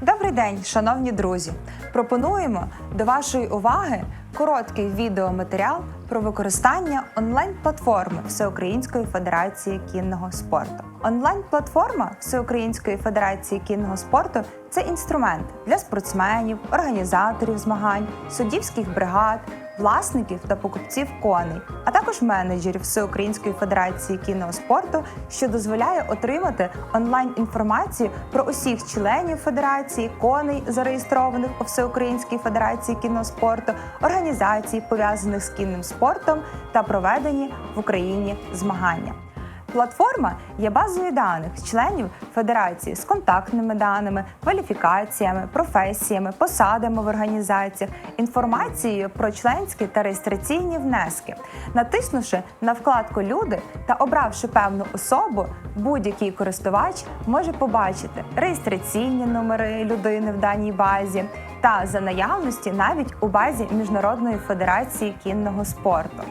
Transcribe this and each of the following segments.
Добрий день, шановні друзі! Пропонуємо до вашої уваги короткий відеоматеріал про використання онлайн-платформи Всеукраїнської Федерації кінного спорту. Онлайн-платформа Всеукраїнської Федерації кінного спорту це інструмент для спортсменів, організаторів змагань, суддівських бригад, власників та покупців коней, а також менеджерів Всеукраїнської Федерації кіноспорту, що дозволяє отримати онлайн інформацію про усіх членів федерації, коней, зареєстрованих у Всеукраїнській Федерації кіноспорту, організацій, пов'язаних з кінним спортом та проведені в Україні змагання. Платформа є базою даних членів федерації з контактними даними, кваліфікаціями, професіями, посадами в організаціях, інформацією про членські та реєстраційні внески. Натиснувши на вкладку Люди та обравши певну особу, будь-який користувач може побачити реєстраційні номери людини в даній базі та за наявності навіть у базі Міжнародної федерації кінного спорту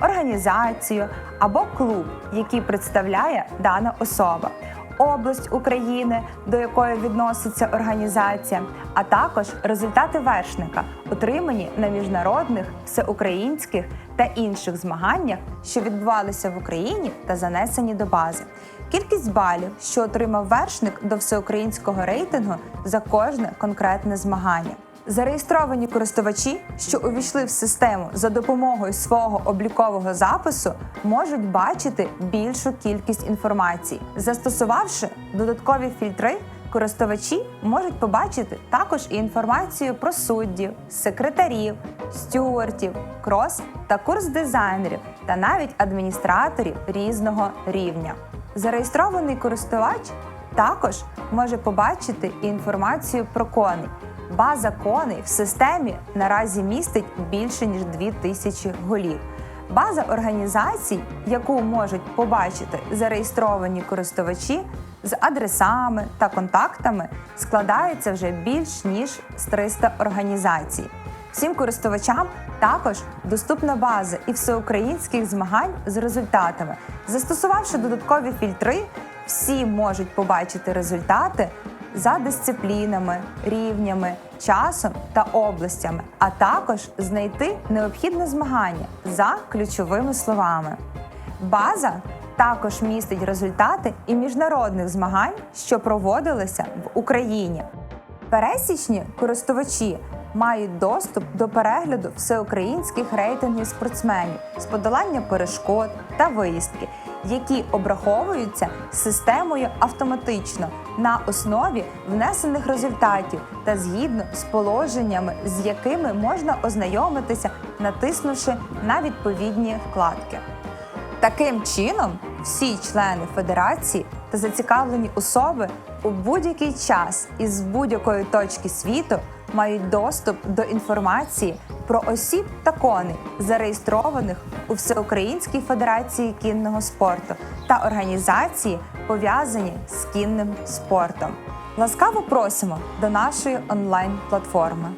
організацію або клуб, який представляє дана особа, область України, до якої відноситься організація, а також результати вершника, отримані на міжнародних, всеукраїнських та інших змаганнях, що відбувалися в Україні та занесені до бази. Кількість балів, що отримав вершник до всеукраїнського рейтингу за кожне конкретне змагання. Зареєстровані користувачі, що увійшли в систему за допомогою свого облікового запису, можуть бачити більшу кількість інформації. Застосувавши додаткові фільтри, користувачі можуть побачити також і інформацію про суддів, секретарів, стюартів, крос та курс дизайнерів та навіть адміністраторів різного рівня. Зареєстрований користувач також може побачити і інформацію про коней. База коней в системі наразі містить більше ніж 2000 голів. База організацій, яку можуть побачити зареєстровані користувачі з адресами та контактами, складається вже більш ніж з 300 організацій. Всім користувачам також доступна база і всеукраїнських змагань з результатами. Застосувавши додаткові фільтри, всі можуть побачити результати за дисциплінами, рівнями, часом та областями, а також знайти необхідне змагання за ключовими словами. База також містить результати і міжнародних змагань, що проводилися в Україні. Пересічні користувачі мають доступ до перегляду всеукраїнських рейтингів спортсменів з подолання перешкод та виїздки, які обраховуються системою автоматично на основі внесених результатів та згідно з положеннями, з якими можна ознайомитися, натиснувши на відповідні вкладки. Таким чином, всі члени федерації та зацікавлені особи у будь-який час із будь-якої точки світу мають доступ до інформації про осіб та коней, зареєстрованих у Всеукраїнській Федерації кінного спорту та організації, пов'язані з кінним спортом. Ласкаво просимо до нашої онлайн-платформи.